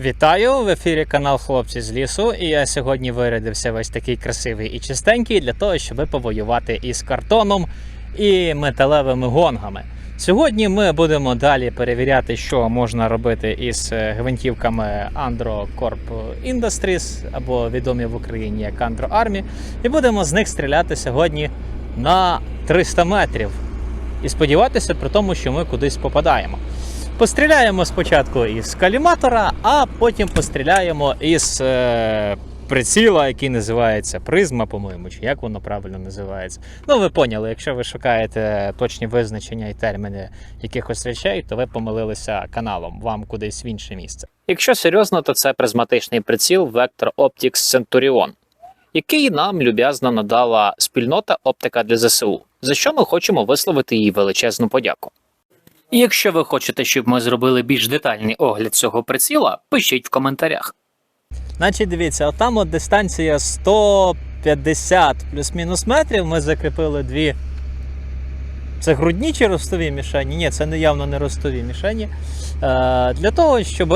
Вітаю в ефірі канал Хлопці з лісу. І я сьогодні вирядився весь такий красивий і чистенький для того, щоб повоювати із картоном і металевими гонгами. Сьогодні ми будемо далі перевіряти, що можна робити із е, гвинтівками Andro Corp Industries або відомі в Україні як Andro Army. І будемо з них стріляти сьогодні на 300 метрів. І сподіватися при тому, що ми кудись попадаємо. Постріляємо спочатку із каліматора, а потім постріляємо із е, приціла, який називається призма, по-моєму, чи як воно правильно називається. Ну, ви поняли, якщо ви шукаєте точні визначення і терміни якихось речей, то ви помилилися каналом, вам кудись в інше місце. Якщо серйозно, то це призматичний приціл Vector Optics Centurion, який нам люб'язно надала спільнота оптика для ЗСУ, за що ми хочемо висловити їй величезну подяку. Якщо ви хочете, щоб ми зробили більш детальний огляд цього приціла, пишіть в коментарях. Значить, дивіться, отам от дистанція 150 плюс-мінус метрів. Ми закріпили дві. Це грудні чи ростові мішені? Ні, це явно не ростові мішені. Е, для того, щоб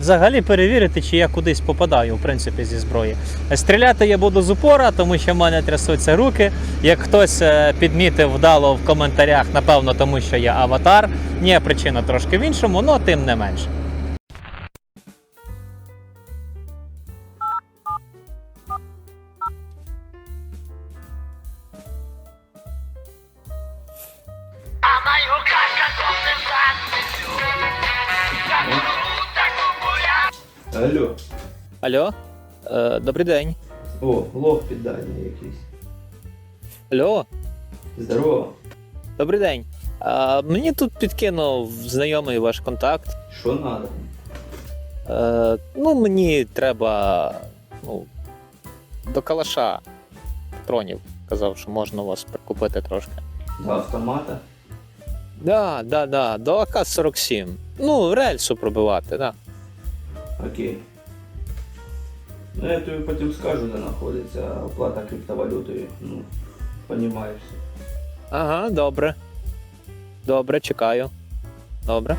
взагалі перевірити, чи я кудись попадаю, в принципі, зі зброї. Стріляти я буду з упора, тому що в мене трясуться руки. Як хтось е, підмітив вдало в коментарях, напевно, тому що я аватар. Ні, причина трошки в іншому, але тим не менше. Алло, е, добрий день. О, лох піддання якийсь. Алло, Здорово. добрий день. А, мені тут підкинув знайомий ваш контакт. Що надо? Е, ну, мені треба ну, до калаша патронів. Казав, що можна у вас прикупити трошки. До автомата? Да, да, да, до АК-47. Ну, рельсу пробивати, да. Окей. Ну я тобі потім скажу, де знаходиться оплата криптовалютою. Ну, понімаєш. Ага, добре. Добре, чекаю. Добре.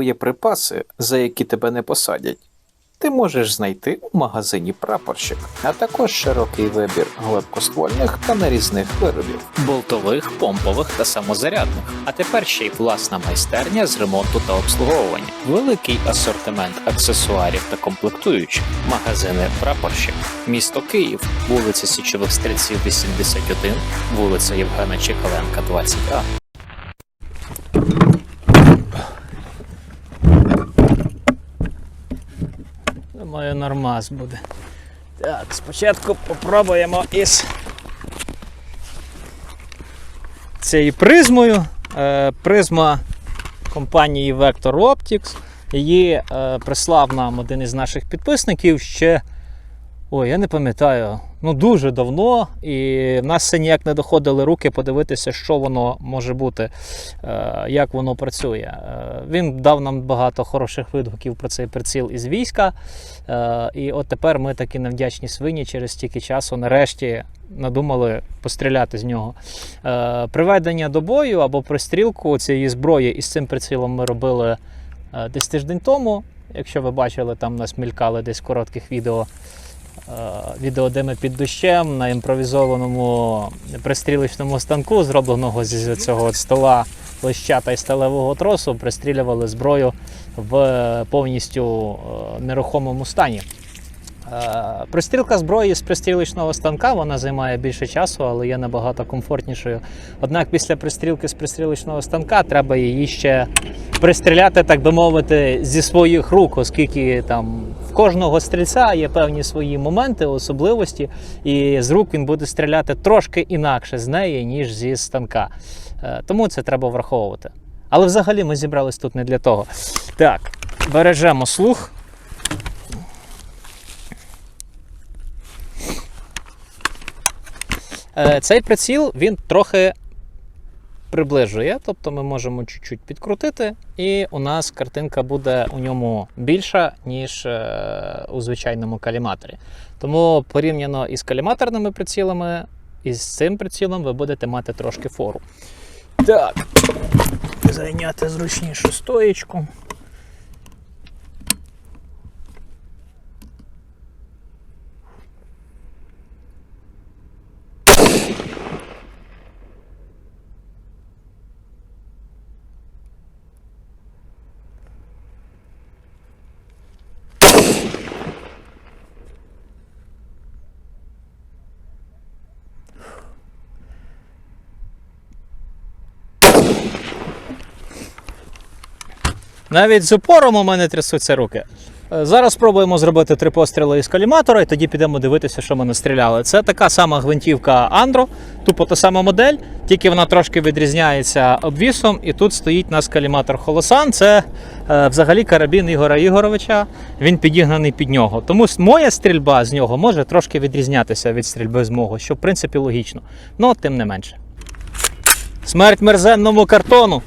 Боєприпаси, за які тебе не посадять, ти можеш знайти у магазині прапорщик, а також широкий вибір гладкоствольних та нарізних виробів, болтових, помпових та самозарядних. А тепер ще й власна майстерня з ремонту та обслуговування, великий асортимент аксесуарів та комплектуючих, магазини прапорщик, місто Київ, вулиця Січових Стрільців 81, вулиця Євгена Чекаленка 20А. Думаю, нормас буде. Так, спочатку попробуємо із цією призмою. Е, призма компанії Vector Optics. Її е, прислав нам один із наших підписників ще. Ой, я не пам'ятаю. Ну дуже давно, і в нас все ніяк не доходили руки подивитися, що воно може бути, е, як воно працює. Е, Він дав нам багато хороших відгуків про цей приціл із війська. Е, І от тепер ми такі невдячні свині через стільки часу нарешті надумали постріляти з нього. Приведення до бою або пристрілку цієї зброї із цим прицілом ми робили десь тиждень тому. Якщо ви бачили, там нас мількали десь коротких відео. Е, Відео, де ми під дощем на імпровізованому пристрілочному станку, зробленого зі цього стола лищата й сталевого тросу пристрілювали зброю в е, повністю е, нерухомому стані. Е, Пристрілка зброї з пристрілочного станка вона займає більше часу, але є набагато комфортнішою. Однак після пристрілки з пристрілочного станка треба її ще пристріляти, так би мовити, зі своїх рук, оскільки там в кожного стрільця є певні свої моменти, особливості, і з рук він буде стріляти трошки інакше з неї, ніж зі станка. Е, Тому це треба враховувати. Але взагалі ми зібрались тут не для того. Так, бережемо слух. Цей приціл він трохи приближує, тобто ми можемо чуть-чуть підкрутити, і у нас картинка буде у ньому більша, ніж е, у звичайному каліматорі. Тому порівняно із каліматорними прицілами, із цим прицілом ви будете мати трошки фору. Так, зайняти зручнішу стоєчку. Навіть з упором у мене трясуться руки. Е, Зараз спробуємо зробити три постріли із каліматора, і тоді підемо дивитися, що ми настріляли. Це така сама гвинтівка Andro, тупо та сама модель, тільки вона трошки відрізняється обвісом. І тут стоїть у нас каліматор Холосан. Це е, взагалі карабін Ігора Ігоровича. Він підігнаний під нього. Тому моя стрільба з нього може трошки відрізнятися від стрільби з мого, що в принципі логічно. Ну, тим не менше. Смерть мерзенному картону.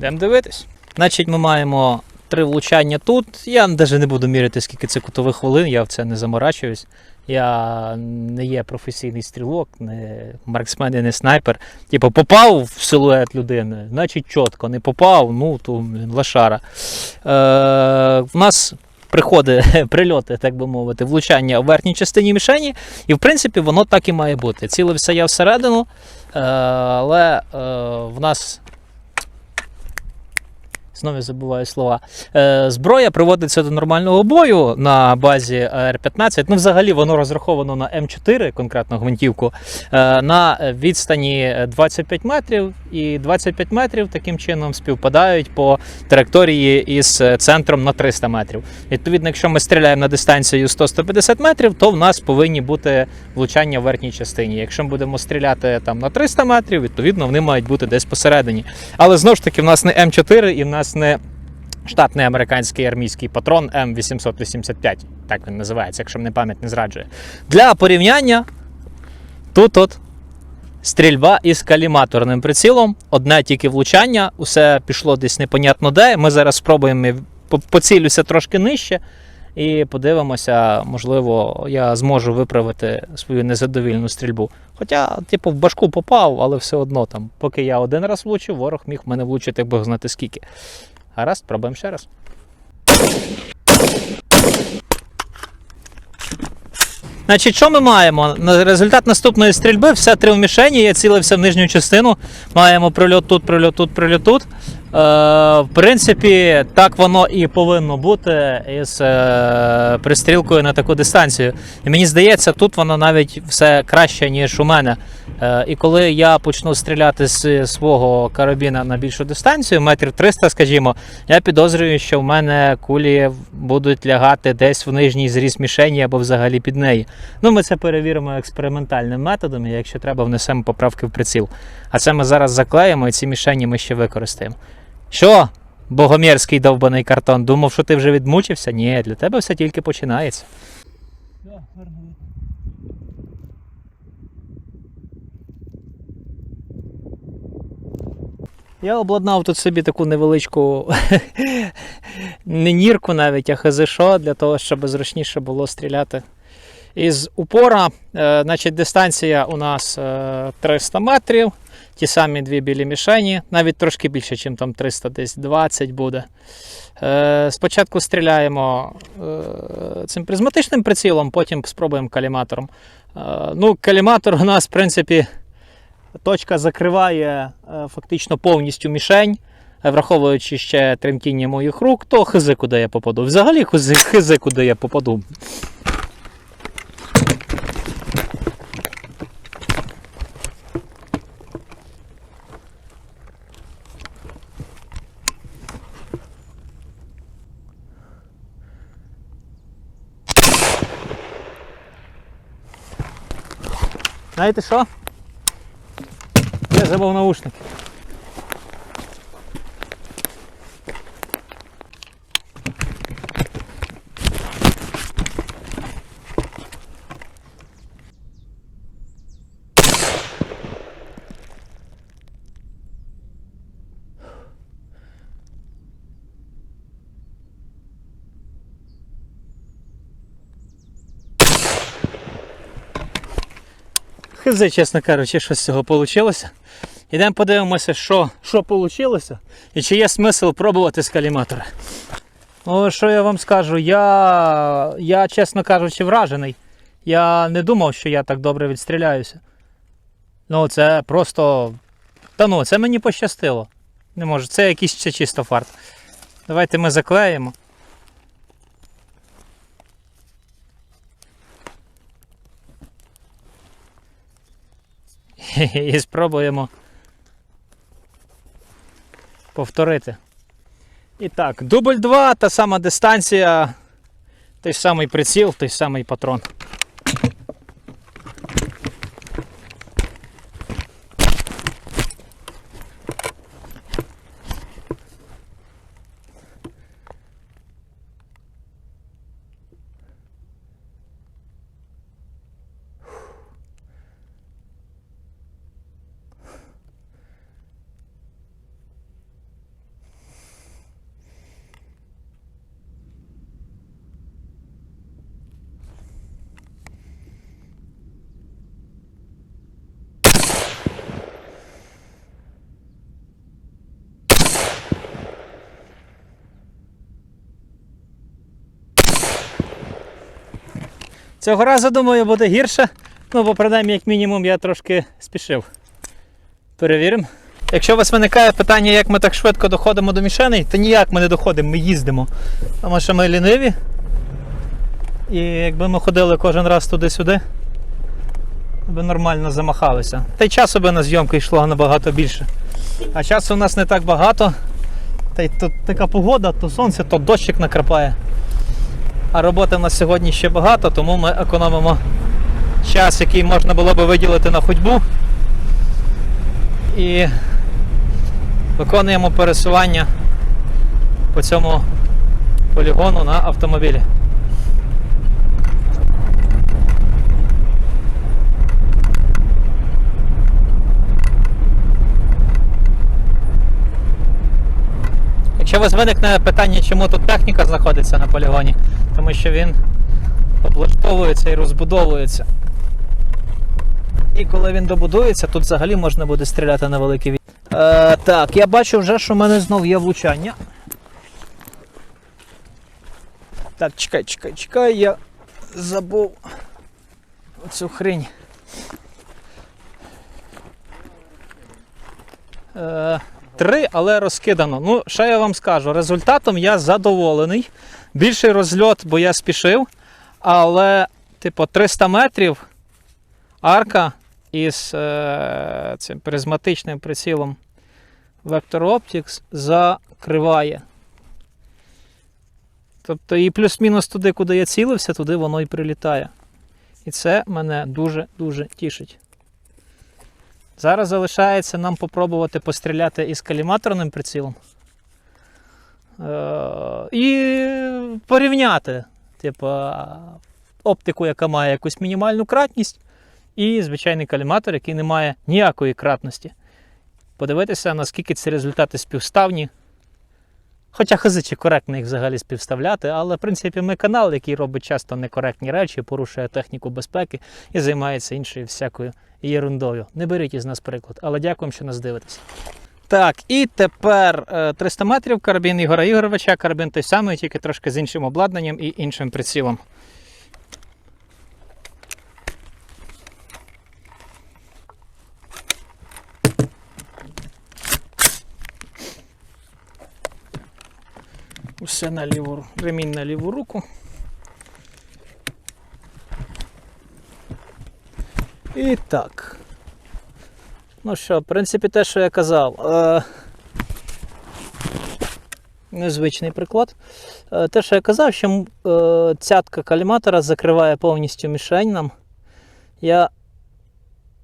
Йдемо дивитись. Значить, ми маємо три влучання тут. Я навіть не буду міряти, скільки це кутових хвилин, я в це не заморачуюсь. Я не є професійний стрілок, не марксмен і не снайпер. Типу, попав в силует людини, значить чітко, не попав, ну то блін, лошара. Е, в нас приходить прильоти, так би мовити, влучання в верхній частині мішені, і в принципі воно так і має бути. Цілився я всередину, е, але е, в нас Знову забуваю слова. Е, зброя приводиться до нормального бою на базі АР-15. Ну, взагалі, воно розраховано на М4, конкретно гвинтівку, е, на відстані 25 метрів. І 25 метрів таким чином співпадають по траєкторії із центром на 300 метрів. Відповідно, якщо ми стріляємо на дистанцію 100-150 метрів, то в нас повинні бути влучання в верхній частині. Якщо ми будемо стріляти там на 300 метрів, відповідно вони мають бути десь посередині. Але знову ж таки, в нас не М4 і в нас не штатний американський армійський патрон М885, так він називається, якщо мене пам'ять не зраджує. Для порівняння тут от стрільба із каліматорним прицілом, одне тільки влучання, усе пішло десь непонятно де. Ми зараз спробуємо по- поцілюся трошки нижче. І подивимося, можливо, я зможу виправити свою незадовільну стрільбу. Хоча, типу, в башку попав, але все одно там, поки я один раз влучив, ворог міг мене влучити, бог знати скільки. Гаразд, пробуємо ще раз. Значить, що ми маємо? Результат наступної стрільби, все три в мішені, я цілився в нижню частину. Маємо прильот тут, прильот тут, прильот тут. Е, в принципі, так воно і повинно бути із е, пристрілкою на таку дистанцію. І мені здається, тут воно навіть все краще, ніж у мене. Е, і коли я почну стріляти з свого карабіна на більшу дистанцію, метрів 300, скажімо, я підозрюю, що в мене кулі будуть лягати десь в нижній зріз мішені або взагалі під неї. Ну, ми це перевіримо експериментальним методом, і якщо треба, внесемо поправки в приціл. А це ми зараз заклеїмо і ці мішені ми ще використаємо. Що, Богомірський довбаний картон? Думав, що ти вже відмучився? Ні, для тебе все тільки починається. Я обладнав тут собі таку невеличку не нірку навіть, а хазишо, для того, щоб зручніше було стріляти. Із упора, е, значить, дистанція у нас е, 300 метрів ті самі дві білі мішені, навіть трошки більше, ніж там 300, десь 20 буде. Е, спочатку стріляємо е, цим призматичним прицілом, потім спробуємо каліматором. Е, ну, каліматор у нас, в принципі, точка закриває е, фактично повністю мішень. Е, Враховуючи ще тремтіння моїх рук, то хизи, куди я попаду. Взагалі хизи, куди я попаду. Знаєте що? Я забув наушники. Хизи, чесно кажучи, що з цього вийшло. Ідемо подивимося, що, що вийшло і чи є смисл пробувати з. Ну, що я вам скажу, я, я, чесно кажучи, вражений. Я не думав, що я так добре відстріляюся. Ну, це просто. Та ну, це мені пощастило. Не можу, це якийсь це чисто фарт. Давайте ми заклеїмо. і спробуємо повторити. І так, дубль 2, та сама дистанція, той самий приціл, той самий патрон. Цього разу, думаю, буде гірше. Ну, бо принаймні, як мінімум, я трошки спішив. Перевіримо. Якщо у вас виникає питання, як ми так швидко доходимо до мішеней, то ніяк ми не доходимо, ми їздимо. Тому що ми ліниві. І якби ми ходили кожен раз туди-сюди, би нормально замахалися. Та й часу би на зйомку йшло набагато більше. А часу у нас не так багато. Та й тут така погода, то сонце, то дощик накрапає. А роботи в нас сьогодні ще багато, тому ми економимо час, який можна було би виділити на ходьбу. І виконуємо пересування по цьому полігону на автомобілі. Якщо у вас виникне питання, чому тут техніка знаходиться на полігоні, тому що він облаштовується і розбудовується. І коли він добудується, тут взагалі можна буде стріляти на великий від. Е, так, я бачу вже, що в мене знов є влучання. Так, чекай, чекай, чекай, я забув оцю хрень. Е, три, але розкидано. Ну, що я вам скажу, результатом я задоволений. Більший розльот, бо я спішив. Але, типу, 300 метрів арка із е, цим призматичним прицілом Vector Optics закриває. Тобто і плюс-мінус туди, куди я цілився, туди воно і прилітає. І це мене дуже-дуже тішить. Зараз залишається нам попробувати постріляти із каліматорним прицілом. Е, і порівняти, типу, оптику, яка має якусь мінімальну кратність, і звичайний каліматор, який не має ніякої кратності. подивитися, наскільки ці результати співставні. Хоча хази чи коректно їх взагалі співставляти, але в принципі ми канал, який робить часто некоректні речі, порушує техніку безпеки і займається іншою всякою ерундою. Не беріть із нас приклад, але дякуємо, що нас дивитесь. Так, і тепер е, 300 метрів карабін Ігора Ігоровича, карабін той самий, тільки трошки з іншим обладнанням і іншим прицілом. Усе на ліву, ремінь на ліву руку. І так. Ну що, в принципі, те, що я казав. Е... Незвичний приклад. Е, те, що я казав, що е, цятка каліматора закриває повністю мішень нам. Я...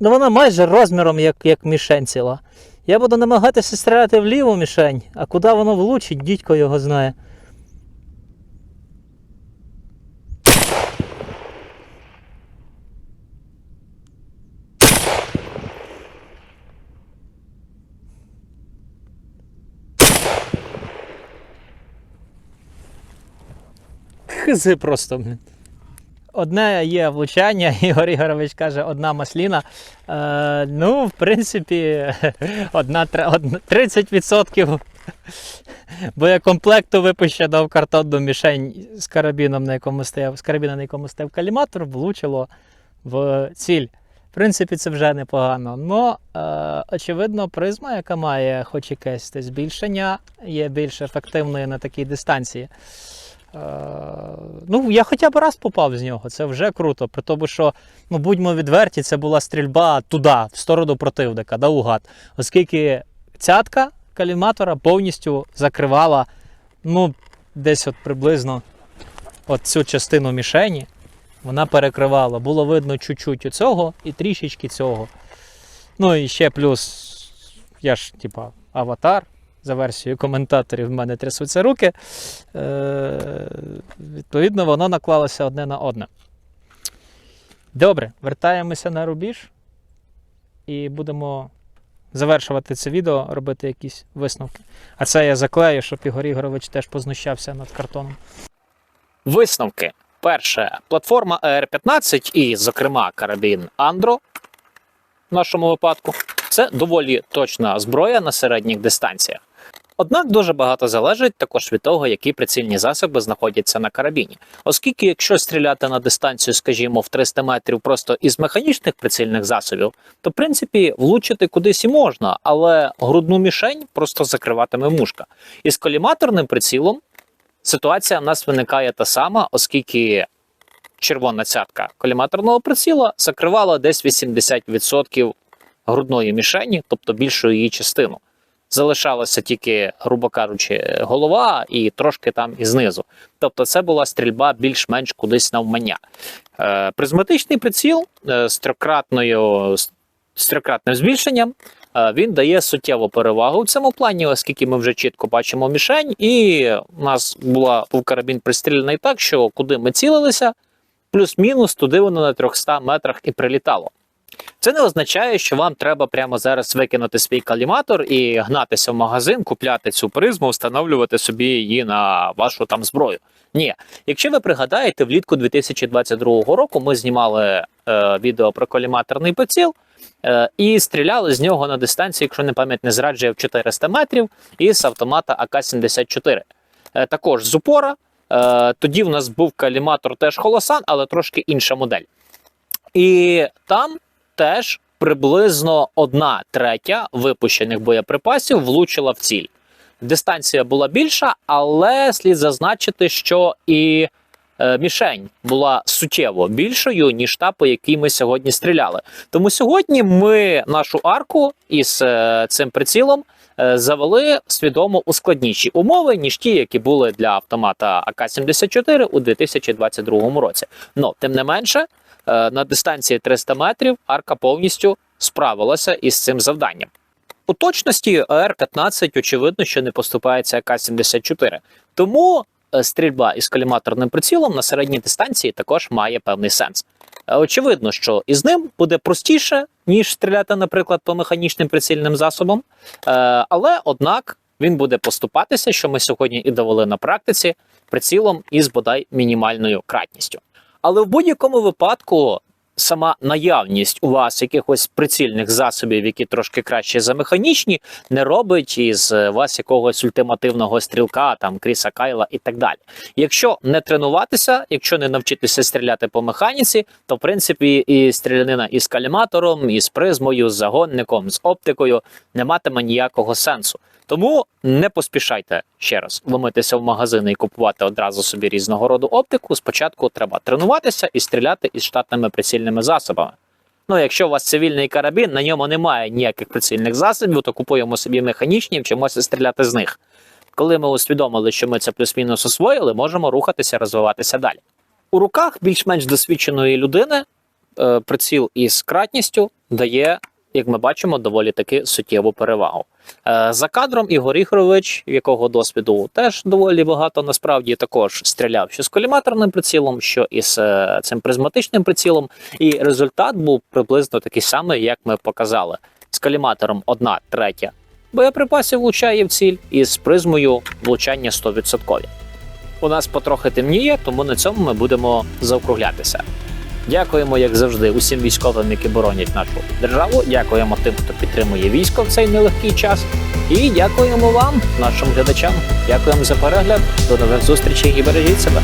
Ну, вона майже розміром як, як мішень ціла. Я буду намагатися стріляти в ліву мішень, а куди воно влучить, дідько його знає. Хизи просто. Одне є влучання, Ігор Ігорович каже, одна масліна. Е, ну, в принципі, одна, одна, 30% боєкомплекту випущено в картонну мішень з карабіном, на якому стояв, з карабіна, на якому стояв каліматор, влучило в ціль. В принципі, це вже непогано. Но, е, очевидно, призма, яка має хоч якесь збільшення, є більш ефективною на такій дистанції. Е, ну, я хоча б раз попав з нього, це вже круто. При тому, що, ну, будьмо відверті, це була стрільба туди, в сторону противника, наугад. Оскільки цятка каліматора повністю закривала ну, десь от приблизно от цю частину мішені. Вона перекривала. Було видно чуть-чуть цього і трішечки цього. Ну і ще плюс, я ж, типа, аватар. За версією коментаторів в мене трясуться руки. Е, відповідно, воно наклалося одне на одне. Добре, вертаємося на рубіж і будемо завершувати це відео, робити якісь висновки. А це я заклею, щоб Ігор Ігорович теж познущався над картоном. Висновки. Перше, платформа ER15 і, зокрема, карабін Andro в нашому випадку це доволі точна зброя на середніх дистанціях. Однак дуже багато залежить також від того, які прицільні засоби знаходяться на карабіні. Оскільки, якщо стріляти на дистанцію, скажімо, в 300 метрів просто із механічних прицільних засобів, то в принципі влучити кудись і можна, але грудну мішень просто закриватиме мушка. Із коліматорним прицілом ситуація в нас виникає та сама, оскільки червона цятка коліматорного приціла закривала десь 80% грудної мішені, тобто більшу її частину. Залишалася тільки, грубо кажучи, голова і трошки там і знизу. Тобто, це була стрільба більш-менш кудись навмання. Е, призматичний приціл е, з трьохкратною з трьохкратним збільшенням. е, Він дає суттєву перевагу в цьому плані, оскільки ми вже чітко бачимо мішень, і у нас була був карабін пристріляний так, що куди ми цілилися, плюс-мінус туди воно на 300 метрах і прилітало. Це не означає, що вам треба прямо зараз викинути свій каліматор і гнатися в магазин, купляти цю призму, встановлювати собі її на вашу там зброю. Ні, якщо ви пригадаєте, влітку 2022 року ми знімали е, відео про коліматорний приціл е, і стріляли з нього на дистанції, якщо не пам'ять не зраджує, в 400 метрів із автомата АК-74. Е, також з упора. Е, тоді в нас був каліматор теж Холосан, але трошки інша модель. І там теж приблизно одна третя випущених боєприпасів влучила в ціль. Дистанція була більша, але слід зазначити, що і е, мішень була суттєво більшою, ніж та, по якій ми сьогодні стріляли. Тому сьогодні ми нашу арку із е, цим прицілом завели свідомо у складніші умови, ніж ті, які були для автомата АК-74 у 2022 році. Но тим не менше, е, на дистанції 300 метрів арка повністю справилася із цим завданням. У точності АР-15 очевидно, що не поступається АК-74. Тому е, стрільба із коліматорним прицілом на середній дистанції також має певний сенс. Е, Очевидно, що із ним буде простіше ніж стріляти, наприклад, по механічним прицільним засобам. Е, але однак він буде поступатися, що ми сьогодні і довели на практиці, прицілом із бодай мінімальною кратністю. Але в будь-якому випадку сама наявність у вас якихось прицільних засобів, які трошки краще за механічні, не робить із е, вас якогось ультимативного стрілка, там Кріса Кайла і так далі. Якщо не тренуватися, якщо не навчитися стріляти по механіці, то в принципі і стрілянина із каліматором, із призмою, з загонником, з оптикою не матиме ніякого сенсу. Тому не поспішайте ще раз ломитися в магазини і купувати одразу собі різного роду оптику. Спочатку треба тренуватися і стріляти із штатними прицільними засобами. Ну, якщо у вас цивільний карабін, на ньому немає ніяких прицільних засобів, то купуємо собі механічні вчимося стріляти з них. Коли ми усвідомили, що ми це плюс-мінус освоїли, можемо рухатися, розвиватися далі. У руках більш-менш досвідченої людини е, приціл із кратністю дає, як ми бачимо, доволі таки суттєву перевагу. Е, За кадром Ігор Ігорович, якого досвіду теж доволі багато, насправді також стріляв що з коліматорним прицілом, що із е, цим призматичним прицілом. І результат був приблизно такий самий, як ми показали. З коліматором 1 третя боєприпасів влучає в ціль, і з призмою влучання 100%. У нас потрохи темніє, тому на цьому ми будемо заокруглятися. Дякуємо, як завжди, усім військовим, які боронять нашу державу. Дякуємо тим, хто підтримує військо в цей нелегкий час. І дякуємо вам, нашим глядачам. Дякуємо за перегляд. До нових зустрічей і бережіть себе.